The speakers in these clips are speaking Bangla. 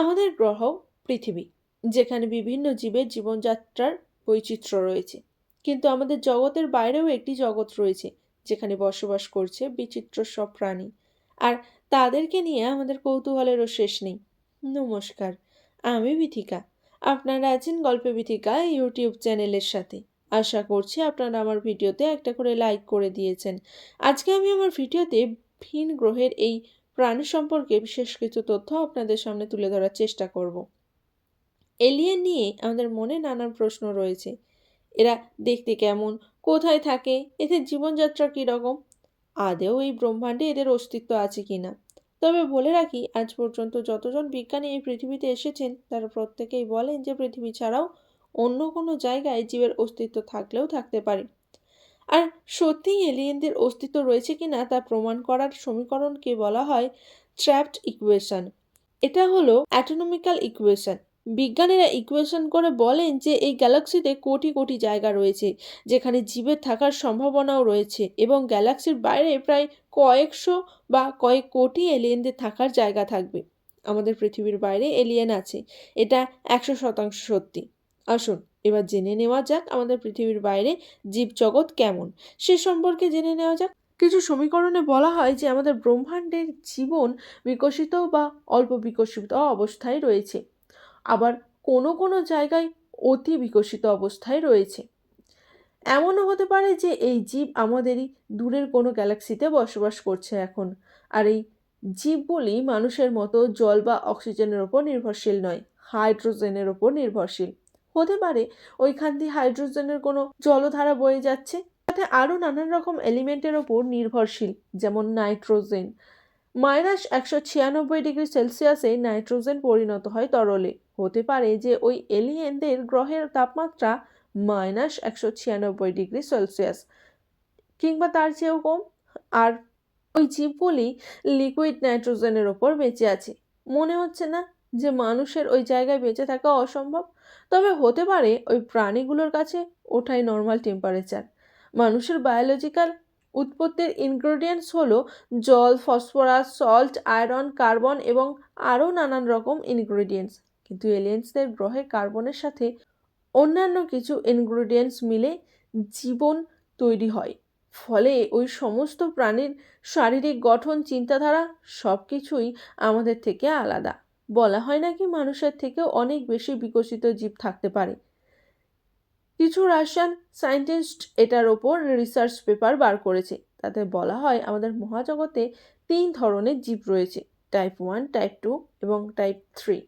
আমাদের গ্রহ পৃথিবী, যেখানে বিভিন্ন জীবের জীবনযাত্রার বৈচিত্র্য রয়েছে। কিন্তু আমাদের জগতের বাইরেও একটি জগৎ রয়েছে, যেখানে বসবাস করছে বিচিত্র সব প্রাণী। আর তাদেরকে নিয়ে আমাদের কৌতূহলেরও শেষ নেই। নমস্কার, আমি বিথিকা। আপনারা আছেন গল্পে বিথিকা ইউটিউব চ্যানেলের সাথে। আশা করছি আপনারা আমার ভিডিওতে একটা করে লাইক করে দিয়েছেন। আজকে আমি আমার ভিডিওতে ভিন গ্রহের এই প্রাণী সম্পর্কে বিশেষ কিছু তথ্য আপনাদের সামনে তুলে ধরার চেষ্টা করব। এলিয়েন নিয়ে আমাদের মনে নানান প্রশ্ন রয়েছে। এরা দেখতে কেমন? কোথায় থাকে? এদের জীবনযাত্রা কীরকম? আদেও এই ব্রহ্মাণ্ডে এদের অস্তিত্ব আছে কি না তবে বলে রাখি, আজ পর্যন্ত যতজন বিজ্ঞানী এই পৃথিবীতে এসেছেন, তারা প্রত্যেকেই বলেন যে পৃথিবী ছাড়াও অন্য কোনো জায়গায় জীবের অস্তিত্ব থাকলেও থাকতে পারে। আর সত্যিই এলিয়েনদের অস্তিত্ব রয়েছে কিনা তা প্রমাণ করার সমীকরণকে বলা হয় ট্র্যাপড ইকুয়েশন। এটা হলো অ্যাটোনমিক্যাল ইকুয়েশন। বিজ্ঞানীরা ইকুয়েশন করে বলেন যে এই গ্যালাক্সিতে কোটি কোটি জায়গা রয়েছে, যেখানে জীবের থাকার সম্ভাবনাও রয়েছে এবং গ্যালাক্সির বাইরে প্রায় কয়েকশো বা কয়েক কোটি এলিয়েনদের থাকার জায়গা থাকবে। আমাদের পৃথিবীর বাইরে এলিয়েন আছে। এটা একশো শতাংশ সত্যি। আসুন। এবার জেনে নেওয়া যাক আমাদের পৃথিবীর বাইরে জীবজগৎ কেমন। সে সম্পর্কে জেনে নেওয়া যাক। কিছু সমীকরণে বলা হয় যে আমাদের ব্রহ্মাণ্ডের জীবন বিকশিত বা অল্প বিকশিত অবস্থায় রয়েছে। আবার কোনো কোনো জায়গায় অতি বিকশিত অবস্থায় রয়েছে। এমনও হতে পারে যে এই জীব আমাদেরই দূরের কোনো গ্যালাক্সিতে বসবাস করছে এখন। আর এই জীবগুলি মানুষের মতো জল বা অক্সিজেনের ওপর নির্ভরশীল নয়, হাইড্রোজেনের ওপর নির্ভরশীল। হতে পারে। ওইখান দিয়ে হাইড্রোজেনের কোনো জলধারা বয়ে যাচ্ছে। সাথে আরও নানান রকম এলিমেন্টের ওপর নির্ভরশীল, যেমন নাইট্রোজেন। মাইনাস একশো ছিয়ানব্বই ডিগ্রি সেলসিয়াসে নাইট্রোজেন পরিণত হয় তরলে। হতে পারে যে ওই এলিয়েনদের গ্রহের তাপমাত্রা মাইনাস একশো ছিয়ানব্বই ডিগ্রি সেলসিয়াস, কিংবা তার চেয়েও কম। আর ওই জীবগুলি লিকুইড নাইট্রোজেনের ওপর বেঁচে আছে। মনে হচ্ছে না? যে মানুষের ওই জায়গায় বেঁচে থাকা অসম্ভব। তবে হতে পারে ওই প্রাণীগুলোর কাছে ওঠাই নর্মাল টেম্পারেচার মানুষের বায়োলজিক্যাল উৎপত্তির ইনগ্রেডিয়েন্টস হলো জল ফসফরাস সল্ট আয়রন কার্বন এবং আরও নানান রকম ইনগ্রেডিয়েন্টস কিন্তু এলিয়েন্সদের গ্রহে কার্বনের সাথে অন্যান্য কিছু ইনগ্রেডিয়েন্টস মিলে জীবন তৈরি হয়। ফলে ওই সমস্ত প্রাণীর শারীরিক গঠন, চিন্তাধারা সব কিছুই আমাদের থেকে আলাদা। বলা হয় নাকি মানুষের থেকেও অনেক বেশি বিকশিত জীব থাকতে পারে? কিছু রাশিয়ান সায়েন্টিস্ট এটার ওপর রিসার্চ পেপার বার করেছে। তাতে বলা হয় আমাদের মহাজগতে তিন ধরনের জীব রয়েছে টাইপ ওয়ান টাইপ টু এবং টাইপ থ্রি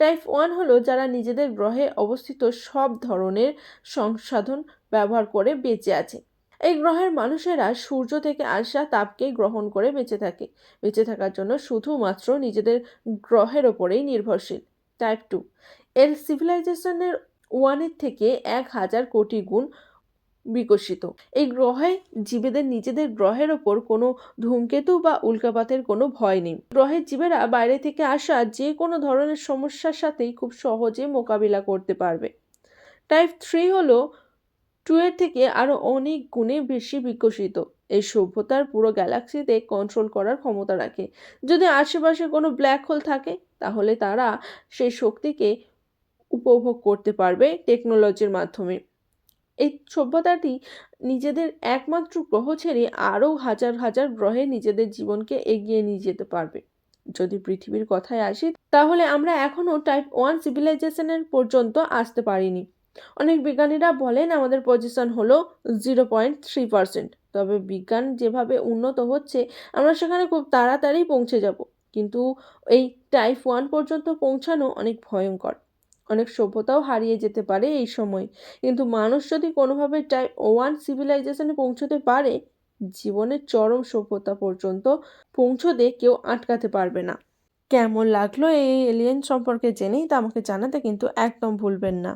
টাইপ ওয়ান হলো যারা নিজেদের গ্রহে অবস্থিত সব ধরনের সংসাধন ব্যবহার করে বেঁচে আছে। এই গ্রহের মানুষেরা সূর্য থেকে আসা তাপকে গ্রহণ করে বেঁচে থাকে। বেঁচে থাকার জন্য শুধুমাত্র নিজেদের গ্রহের ওপরেই নির্ভরশীল। টাইপ টু এর সিভিলাইজেশনের ওয়ানের থেকে এক হাজার কোটি গুণ বিকশিত। এই গ্রহে জীবেদের নিজেদের গ্রহের ওপর কোনো ধূমকেতু বা উল্কাপাতের কোনো ভয় নেই। গ্রহের জীবেরা বাইরে থেকে আসা যে কোনো ধরনের সমস্যার সাথেই খুব সহজে মোকাবিলা করতে পারবে। টাইপ থ্রি হলো টু এর থেকে আরও অনেক গুণে বেশি বিকশিত। এই সভ্যতার পুরো গ্যালাক্সিতে কন্ট্রোল করার ক্ষমতা রাখে। যদি আশেপাশে কোনো ব্ল্যাক হোল থাকে, তাহলে তারা সেই শক্তিকে উপভোগ করতে পারবে টেকনোলজির মাধ্যমে। এই সভ্যতাটি নিজেদের একমাত্র গ্রহ ছেড়ে আরও হাজার হাজার গ্রহে নিজেদের জীবনকে এগিয়ে নিয়ে যেতে পারবে। যদি পৃথিবীর কথায় আসি, তাহলে আমরা এখনও টাইপ ওয়ান সিভিলাইজেশনের পর্যন্ত আসতে পারিনি। অনেক বিজ্ঞানীরা বলেন আমাদের পজিশন হলো জিরো পয়েন্ট থ্রি পার্সেন্ট তবে বিজ্ঞান যেভাবে উন্নত হচ্ছে, আমরা সেখানে খুব তাড়াতাড়ি পৌঁছে যাব। কিন্তু এই টাইপ ওয়ান পর্যন্ত পৌঁছানো অনেক ভয়ঙ্কর। অনেক সভ্যতাও হারিয়ে যেতে পারে এই সময়। কিন্তু মানুষ যদি কোনোভাবে টাইপ ওয়ান সিভিলাইজেশনে পৌঁছতে পারে জীবনের চরম সভ্যতা পর্যন্ত পৌঁছতে কেউ আটকাতে পারবে না। কেমন লাগল এই এলিয়েন সম্পর্কে জেনেই তা আমাকে জানাতে কিন্তু একদম ভুলবেন না।